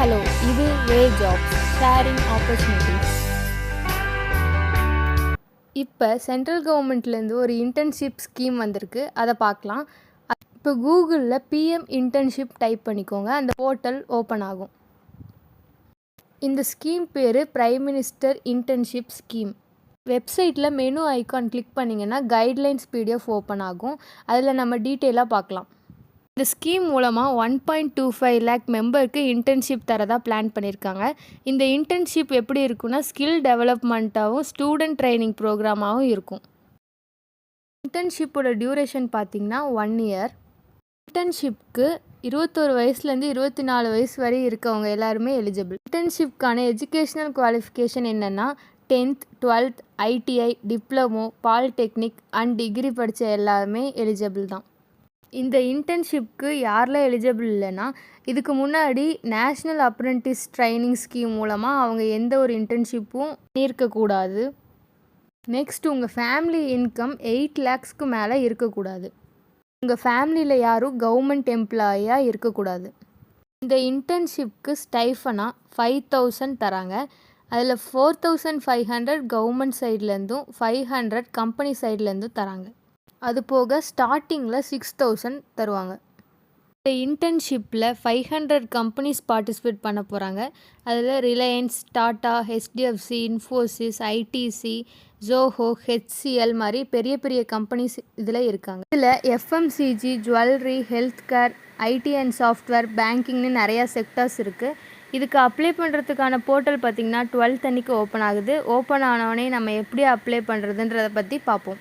Hello இது way jobs sharing opportunities இப்போ central கவர்மெண்ட்லேருந்து ஒரு இன்டர்ன்ஷிப் ஸ்கீம் வந்திருக்கு. அதை பார்க்கலாம் இப்போ கூகுளில் பிஎம் இன்டர்ன்ஷிப் டைப் பண்ணிக்கோங்க. அந்த போர்ட்டல் ஓப்பன் ஆகும். இந்த ஸ்கீம் பேர் பிரைம் மினிஸ்டர் இன்டர்ன்ஷிப் ஸ்கீம் வெப்சைட்டில் மெனு ஐக்கான் கிளிக் பண்ணிங்கன்னா கைட்லைன்ஸ் பிடிஎஃப் ஓப்பன் ஆகும். அதில் நம்ம டீட்டெயிலாக பார்க்கலாம் இந்த ஸ்கீம் மூலமாக one point two five lakh மெம்பருக்கு internship தரதாக பிளான் பண்ணியிருக்காங்க. இந்த இன்டர்ன்ஷிப் எப்படி இருக்குன்னா ஸ்கில் டெவலப்மெண்ட்டாகவும் ஸ்டூடெண்ட் ட்ரைனிங் ப்ரோக்ராமாகவும் இருக்கும். இன்டர்ன்ஷிப்போட டியூரேஷன் பார்த்திங்கன்னா ஒன் இயர். இன்டர்ன்ஷிப்க்கு இருபத்தோரு வயசுலேருந்து இருபத்தி நாலு வயசு வரை இருக்கவங்க எல்லாருமே எலிஜிபிள். இன்டர்ன்ஷிப்க்கான எஜுகேஷ்னல் குவாலிஃபிகேஷன் என்னென்னா tenth twelfth ITI diploma polytechnic and degree படித்த எல்லாருமே எலிஜிபிள் தான். இந்த இன்டர்ன்ஷிப்க்கு யாரெலாம் எலிஜிபிள் இல்லைன்னா இதுக்கு முன்னாடி நேஷ்னல் அப்ரெண்டிஸ் ட்ரைனிங் ஸ்கீம் மூலமாக அவங்க எந்த ஒரு இன்டர்ன்ஷிப்பும் பண்ணியிருக்கக்கூடாது. நெக்ஸ்ட் உங்கள் ஃபேமிலி இன்கம் எயிட் லேக்ஸ்க்கு மேலே இருக்கக்கூடாது. உங்கள் ஃபேமிலியில் யாரும் கவர்மெண்ட் எம்ப்ளாயியாக இருக்கக்கூடாது. இந்த இன்டர்ன்ஷிப்க்கு ஸ்டைஃபனாக ஃபைவ் தௌசண்ட் தராங்க. அதில் four thousand five hundred government சைட்லேருந்தும் five hundred company சைட்லேருந்தும் தராங்க. அது போக ஸ்டார்டிங்கில் சிக்ஸ் தௌசண்ட் தருவாங்க. இந்த இன்டர்ன்ஷிப்பில் ஃபைவ் ஹண்ட்ரட் கம்பெனிஸ் பார்ட்டிசிபேட் பண்ண போகிறாங்க அதில் Reliance Tata HDFC Infosys ITC Zoho HCL மாதிரி பெரிய பெரிய கம்பெனிஸ் இதில் இருக்காங்க. இதில் FMCG jewellery health care IT and software பேங்கிங்னு நிறையா செக்டர்ஸ் இருக்குது இதுக்கு அப்ளை பண்ணுறதுக்கான போர்ட்டல் பார்த்திங்கன்னா டுவெல்த் அன்னைக்கு ஓப்பன் ஆகுது. ஓப்பன் ஆனவொடனே நம்ம எப்படி அப்ளை பண்ணுறதுன்றதை பற்றி பார்ப்போம்.